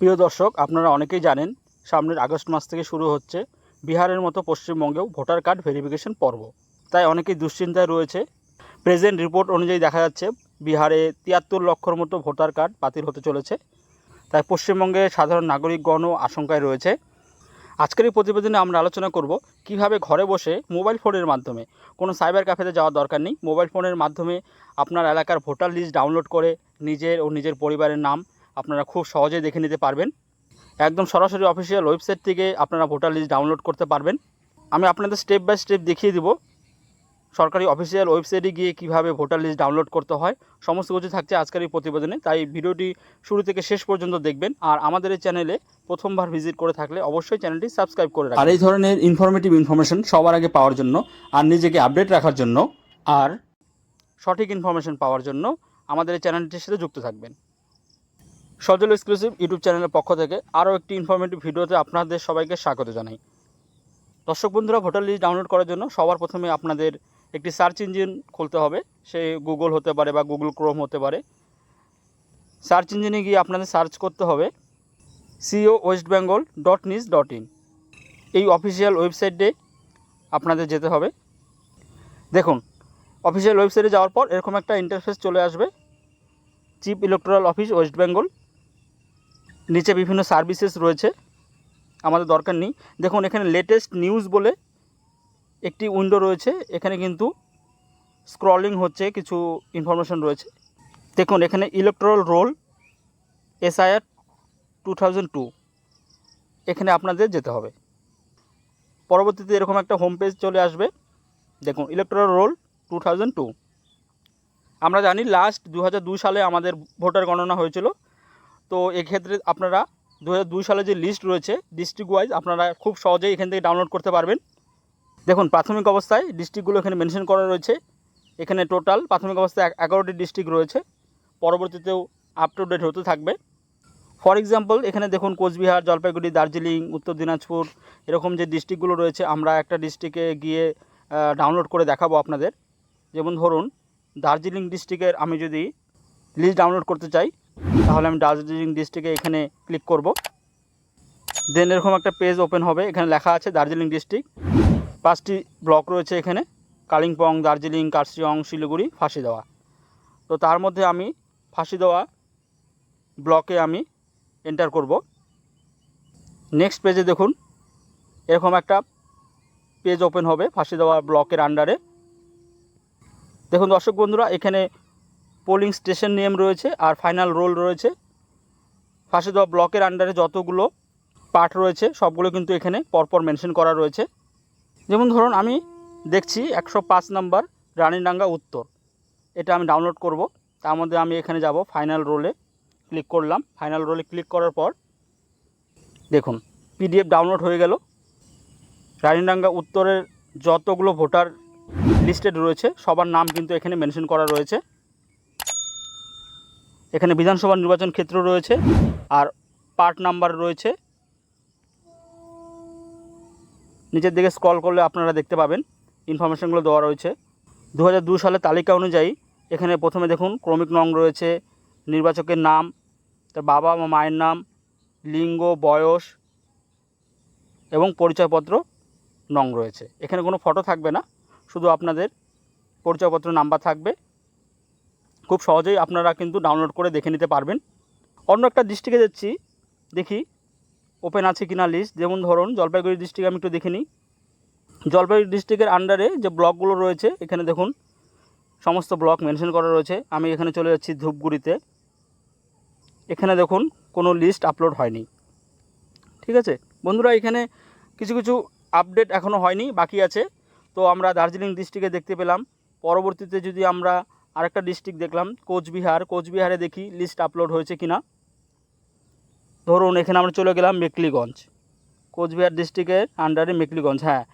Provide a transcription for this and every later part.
প্রিয় দর্শক, আপনারা অনেকেই জানেন সামনের আগস্ট মাস থেকে শুরু হচ্ছে বিহারের মতো পশ্চিমবঙ্গেও ভোটার কার্ড ভেরিফিকেশন পর্ব। তাই অনেকেই দুশ্চিন্তায় রয়েছে। প্রেজেন্ট রিপোর্ট অনুযায়ী দেখা যাচ্ছে, বিহারে তিয়াত্তর লক্ষর মতো ভোটার কার্ড বাতিল হতে চলেছে। তাই পশ্চিমবঙ্গে সাধারণ নাগরিকগণও আশঙ্কায় রয়েছে। আজকের এই প্রতিবেদনে আমরা আলোচনা করব কীভাবে ঘরে বসে মোবাইল ফোনের মাধ্যমে, কোনো সাইবার ক্যাফেতে যাওয়ার দরকার নেই। মোবাইল ফোনের মাধ্যমে আপনার এলাকার ভোটার লিস্ট ডাউনলোড করে নিজের ও নিজের পরিবারের নাম আপনারা খুব সহজেই দেখে নিতে পারবেন। একদম সরাসরি অফিসিয়াল ওয়েবসাইট থেকে আপনারা ভোটার লিস্ট ডাউনলোড করতে পারবেন। আমি আপনাদের স্টেপ বাই স্টেপ দেখিয়ে দিব সরকারি অফিসিয়াল ওয়েবসাইটে গিয়ে কীভাবে ভোটার লিস্ট ডাউনলোড করতে হয় সমস্ত কিছু থাকছে আজকের এই প্রতিবেদনে। তাই ভিডিওটি শুরু থেকে শেষ পর্যন্ত দেখবেন আর আমাদের এই চ্যানেলে প্রথমবার ভিজিট করে থাকলে অবশ্যই চ্যানেলটি সাবস্ক্রাইব করে আর এই ধরনের ইনফরমেটিভ ইনফরমেশন সবার আগে পাওয়ার জন্য আর নিজেকে আপডেট রাখার জন্য আর সঠিক ইনফরমেশন পাওয়ার জন্য আমাদের এই চ্যানেলটির সাথে যুক্ত থাকবেন। সজল এক্সক্লুসিভ ইউটিউব চ্যানেলের পক্ষ থেকে আরও একটি ইনফরমেটিভ ভিডিওতে আপনাদের সবাইকে স্বাগত জানাই। দর্শক বন্ধুরা, ভোটার লিস্ট ডাউনলোড করার জন্য সবার প্রথমে আপনাদের একটি সার্চ ইঞ্জিন খুলতে হবে। সে গুগল হতে পারে বা গুগল ক্রোম হতে পারে। সার্চ ইঞ্জিনে গিয়ে আপনাদের সার্চ করতে হবে CEO West Bengal dot news dot in এই অফিসিয়াল ওয়েবসাইটে আপনাদের যেতে হবে। দেখুন অফিসিয়াল ওয়েবসাইটে যাওয়ার পর এরকম একটা ইন্টারফেস চলে আসবে। Chief electoral office West Bengal নিচে বিভিন্ন সার্ভিসেস রয়েছে। আমাদের দরকার নেই। দেখুন, এখানে লেটেস্ট নিউজ বলে একটি উইন্ডো রয়েছে। এখানে কিন্তু স্ক্রলিং হচ্ছে, কিছু ইনফরমেশন রয়েছে। দেখুন, এখানে electoral roll SIR two thousand two এখানে আপনাদের যেতে হবে। পরবর্তীতে এরকম একটা হোম পেজ চলে আসবে। দেখুন electoral roll two thousand two আমরা জানি লাস্ট দু সালে আমাদের ভোটার গণনা হয়েছিল। তো এক্ষেত্রে আপনারা দু হাজার দুই সালে যে লিস্ট রয়েছে ডিস্ট্রিক্ট ওয়াইজ আপনারা খুব সহজেই এখান থেকে ডাউনলোড করতে পারবেন। দেখুন, প্রাথমিক অবস্থায় ডিস্ট্রিক্টগুলো এখানে মেনশন করা রয়েছে। এখানে টোটাল প্রাথমিক অবস্থায় এগারোটি ডিস্ট্রিক্ট রয়েছে। পরবর্তীতেও আপ টু ডেট হতে থাকবে। ফর এক্সাম্পল এখানে দেখুন, কোচবিহার, জলপাইগুড়ি, দার্জিলিং, উত্তর দিনাজপুর, এরকম যে ডিস্ট্রিক্টগুলো রয়েছে, আমরা একটা ডিস্ট্রিক্টে গিয়ে ডাউনলোড করে দেখাবো আপনাদের। যেমন ধরুন, দার্জিলিং ডিস্ট্রিক্টের আমি যদি লিস্ট ডাউনলোড করতে চাই তাহলে আমি দার্জিলিং ডিস্ট্রিক্টে এখানে ক্লিক করব। দেন এরকম একটা পেজ ওপেন হবে, এখানে লেখা আছে দার্জিলিং ডিস্ট্রিক্ট পাঁচটি ব্লক রয়েছে এখানে কালিম্পং দার্জিলিং কার্শিয়ং শিলিগুড়ি ফাঁসি দেওয়া তো তার মধ্যে আমি ফাঁসি দেওয়া ব্লকে আমি এন্টার করব। নেক্সট পেজে দেখুন, এরকম একটা পেজ ওপেন হবে ফাঁসি দেওয়া ব্লকের আন্ডারে দেখুন দর্শক বন্ধুরা, এখানে পোলিং স্টেশন নেম রয়েছে আর ফাইনাল রোল রয়েছে। ফাঁসি দেওয়া ব্লকের আন্ডারে যতগুলো পার্ট রয়েছে, সবগুলো কিন্তু এখানে পরপর মেনশন করা রয়েছে। যেমন ধরুন, আমি দেখছি একশো পাঁচ নাম্বার রানীডাঙ্গা উত্তর। এটা আমি ডাউনলোড করব। তার মধ্যে আমি এখানে যাব ফাইনাল রোলে ক্লিক করলাম। ফাইনাল রোলে ক্লিক করার পর দেখুন পিডিএফ ডাউনলোড হয়ে গেল। রানীডাঙ্গা উত্তরের যতগুলো ভোটার লিস্টেড রয়েছে, সবার নাম কিন্তু এখানে মেনশন করা রয়েছে। এখানে বিধানসভা নির্বাচন ক্ষেত্র রয়েছে আর পার্ট নাম্বার রয়েছে। নিচের দিকে স্কল করলে আপনারা দেখতে পাবেন, ইনফরমেশনগুলো দেওয়া রয়েছে। দু সালের তালিকা অনুযায়ী এখানে প্রথমে দেখুন ক্রমিক নং রয়েছে, নির্বাচকের নাম, তার বাবা বা মায়ের নাম, লিঙ্গ, বয়স এবং পরিচয়পত্র নং রয়েছে। এখানে কোনো ফটো থাকবে না, শুধু আপনাদের পরিচয়পত্র নাম্বার থাকবে। খুব সহজেই আপনারা কিন্তু ডাউনলোড করে দেখে নিতে পারবেন। অন্য একটা ডিস্ট্রিক্টে যাচ্ছি, দেখি ওপেন আছে কিনা লিস্ট যেমন ধরুন, জলপাইগুড়ি ডিস্ট্রিক্ট আমি একটু দেখে নিই। জলপাইগুড়ি ডিস্ট্রিক্টের আন্ডারে যে ব্লকগুলো রয়েছে, এখানে দেখুন, সমস্ত ব্লক মেনশন করা রয়েছে। আমি এখানে চলে যাচ্ছি ধূপগুড়িতে। এখানে দেখুন, কোনো লিস্ট আপলোড হয়নি। ঠিক আছে? বন্ধুরা, এখানে কিছু কিছু আপডেট এখনও হয়নি, বাকি আছে। তো আমরা দার্জিলিং ডিস্ট্রিক্টে দেখতে পেলাম। পরবর্তীতে যদি আমরা আরেকটা ডিস্ট্রিক্ট দেখলাম, কোচবিহার। কোচবিহারে দেখি লিস্ট আপলোড হয়েছে কিনা। ধরুন, এখানে আমরা চলে গেলাম মেকলিগঞ্জ। কোচবিহার ডিস্ট্রিক্টের আন্ডারে মেকলিগঞ্জ হ্যাঁ।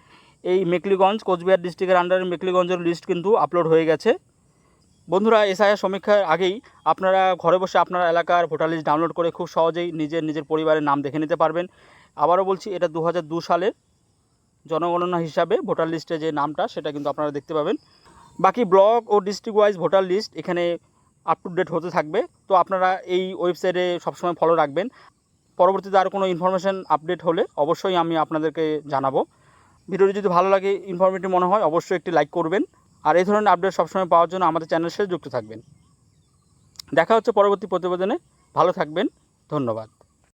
এই মেকলিগঞ্জ, কোচবিহার ডিস্ট্রিক্টের আন্ডারে মেকলিগঞ্জের লিস্ট কিন্তু আপলোড হয়ে গেছে। বন্ধুরা, এসআইআর সমীক্ষার আগেই আপনারা ঘরে বসে আপনার এলাকার ভোটার লিস্ট ডাউনলোড করে খুব সহজেই নিজের নিজের পরিবারের নাম দেখে নিতে পারবেন। আবারও বলছি, এটা দু সালের জনগণনা হিসাবে ভোটার লিস্টে যে নামটা, সেটা কিন্তু আপনারা দেখতে পাবেন। বাকি ব্লক ও ডিস্ট্রিক্ট ওয়াইজ ভোটার লিস্ট এখানে আপ টু ডেট হতে থাকবে। তো আপনারা এই ওয়েবসাইটে সবসময় ফলো রাখবেন। পরবর্তীতে আর কোনো ইনফরমেশান আপডেট হলে অবশ্যই আমি আপনাদেরকে জানাব। ভিডিওটি যদি ভালো লাগে ইনফরমেটিভ মনে হয়, অবশ্যই একটি লাইক করবেন। আর এই ধরনের আপডেট সবসময় পাওয়ার জন্য আমাদের চ্যানেলের সাথে যুক্ত থাকবেন। দেখা হচ্ছে পরবর্তী প্রতিবেদনে। ভালো থাকবেন। ধন্যবাদ।